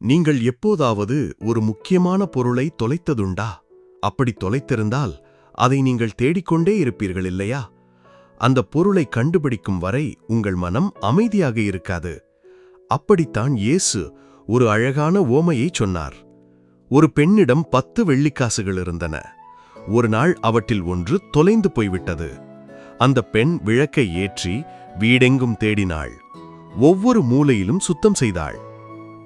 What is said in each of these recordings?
நீங்கள் எப்போதாவது ஒரு முக்கியமான பொருளை தொலைத்ததுண்டா? அப்படி தொலைத்திருந்தால் அதை நீங்கள் தேடிக்கொண்டே இருப்பீர்கள் இல்லையா? அந்த பொருளை கண்டுபிடிக்கும் வரை உங்கள் மனம் அமைதியாக இருக்காது. அப்படித்தான் இயேசு ஒரு அழகான ஓமையைச் சொன்னார். ஒரு பெண்ணிடம் பத்து வெள்ளிக்காசுகள் இருந்தன. ஒரு நாள் அவற்றில் ஒன்று தொலைந்து போய்விட்டது. அந்த பெண் விளக்கை ஏற்றி வீடெங்கும் தேடினாள். ஒவ்வொரு மூலையிலும் சுத்தம் செய்தாள்.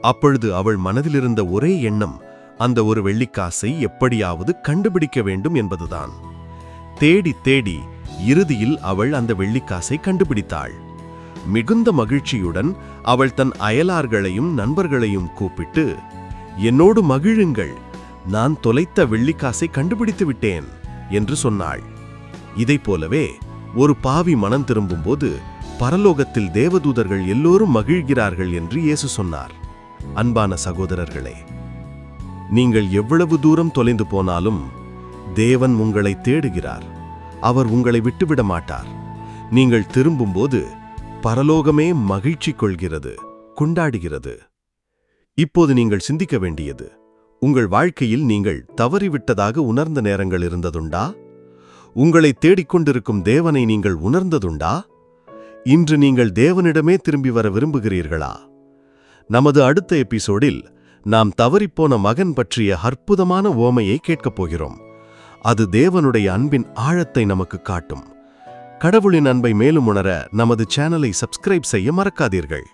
அப்பொழுது அவள் மனதிலிருந்த ஒரே எண்ணம் அந்த ஒரு வெள்ளிக்காசை எப்படியாவது கண்டுபிடிக்க வேண்டும் என்பதுதான். தேடி தேடி இறுதியில் அவள் அந்த வெள்ளிக்காசை கண்டுபிடித்தாள். மிகுந்த மகிழ்ச்சியுடன் அவள் தன் அயலார்களையும் நண்பர்களையும் கூப்பிட்டு என்னோடு மகிழுங்கள் நான் தொலைத்த வெள்ளிக்காசை கண்டுபிடித்து விட்டேன் என்று சொன்னாள். இதைப் போலவே ஒரு பாவி மனம் திரும்பும்போது பரலோகத்தில் தேவதூதர்கள் எல்லோரும் மகிழ்கிறார்கள் என்று இயேசு சொன்னார். அன்பான சகோதரர்களே நீங்கள் எவ்வளவு தூரம் தொலைந்து போனாலும் தேவன் உங்களை தேடுகிறார். அவர் உங்களை விட்டுவிட மாட்டார். நீங்கள் திரும்பும்போது பரலோகமே மகிழ்ச்சி கொள்கிறது கொண்டாடுகிறது. இப்போது நீங்கள் சிந்திக்க வேண்டியது உங்கள் வாழ்க்கையில் நீங்கள் தவறிவிட்டதாக உணர்ந்த நேரங்கள் இருந்ததுண்டா? உங்களை தேடிக்கொண்டிருக்கும் தேவனை நீங்கள் உணர்ந்ததுண்டா? இன்று நீங்கள் தேவனிடமே திரும்பி வர விரும்புகிறீர்களா? நமது அடுத்த எபிசோடில் நாம் தவறிப்போன மகன் பற்றிய அற்புதமான ஓமையை கேட்கப் போகிறோம். அது தேவனுடைய அன்பின் ஆழத்தை நமக்கு காட்டும். கடவுளின் அன்பை மேலும் உணர நமது சேனலை சப்ஸ்கிரைப் செய்ய மறக்காதீர்கள்.